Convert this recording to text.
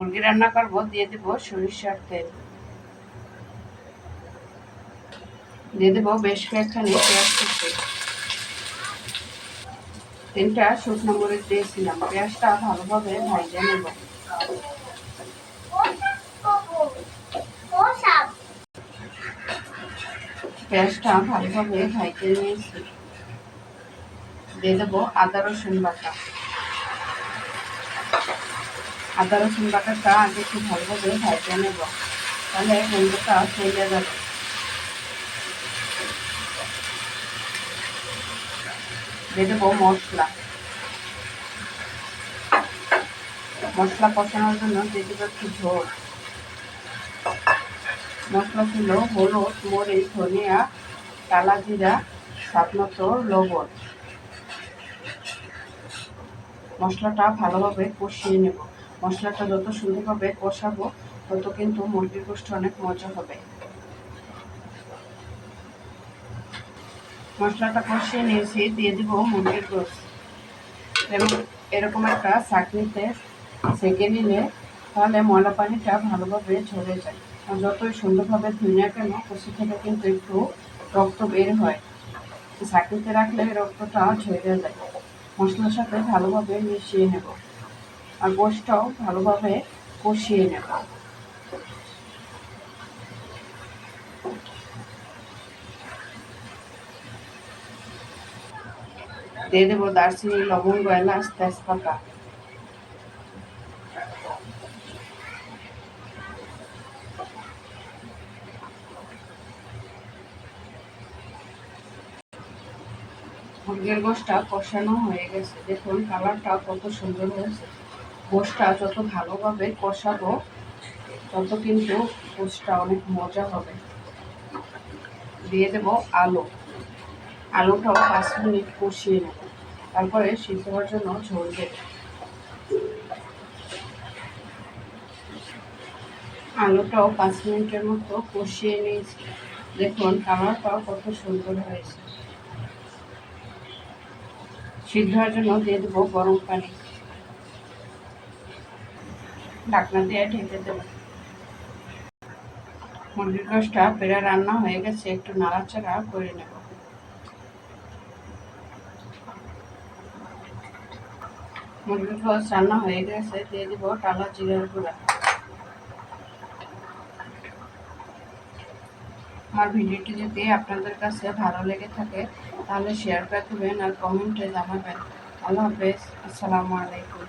মুরগি রান্না করব, দিয়ে দেবো সরিষার তেল। দিয়ে দেবো বেশ কয়েকখানি পেঁয়াজ কুচি তিনটা শুকনো মরিচ দিয়েছিলাম। পেঁয়াজটা ভালোভাবে ভাইজে নেব। পেঁয়াজটা ভালোভাবে ভাইজে নিয়েছি। দিয়ে দেবো আদা রসুন বাটা। আদা, রসুন বাটাটা আগে একটু ভালোভাবে ভাজে নেব। তাহলে গন্ধটা চলে যাবে। দিয়ে দেবো মশলা। মশলা কষানোর জন্য দিয়ে দেবো একটু ঝোল। মশলা ছিল হলুদ, মরিচ, ধনিয়া কালা জিরা স্বাদ মতো লবণ। মশলাটা ভালোভাবে কষিয়ে নেব। মশলাটা যত সুন্দরভাবে কষাবো, তত কিন্তু মুরগির গোষ্ঠ অনেক মজা হবে। মশলাটা কষিয়ে নিয়েছি, দিয়ে দিব মুরগির গোস এরকম একটা চাটনিতে সেঁকে নিলে তাহলে ময়লা পানিটা ভালোভাবে ঝরে যায়। আর যতই সুন্দরভাবে ধুই না কেন কষি থেকে কিন্তু একটু রক্ত বের হয়। চাটনিতে রাখলে রক্তটা ঝরে যায়। মশলার সাথে ভালোভাবে মিশিয়ে নেব। আর গোষ্ঠটাও ভালোভাবে কষিয়ে নেব। দিয়ে দেবো দারচিনি, লবঙ্গ, এলাচ, তেজপাতা। মুরগির গোষ্ঠটা কষানো হয়ে গেছে। দেখুন কালারটা কত সুন্দর হয়েছে। গোষ্ঠটা যত ভালোভাবে কষাবো, তত কিন্তু গোষ্ঠটা অনেক মজা হবে। দিয়ে দেবো আলু। আলুটাও পাঁচ মিনিট কষিয়ে নেব। তারপরে সিদ্ধ হওয়ার জন্য ঝোল দেব। আলুটাও পাঁচ মিনিটের মতো কষিয়ে নিয়েছি। দেখুন, কালারটাও কত সুন্দর হয়েছে। সিদ্ধ হওয়ার জন্য দিয়ে দেবো গরম পানি। ঢাকনা দিয়ে ঢেকে দেবো। মুরগির গোষ্ঠটা পেরা রান্না হয়ে গেছে, একটু নাড়াচাড়া করে নেব। মুরগির গোস রান্না হয়ে গেছে, দিয়ে দিব টালা জিরার গুঁড়া। আমার ভিডিওটি যদি আপনাদের কাছে ভালো লেগে থাকে, তাহলে শেয়ার করে দেবেন আর কমেন্টে জানাবেন। আল্লাহ হাফেজ, আসসালামু আলাইকুম।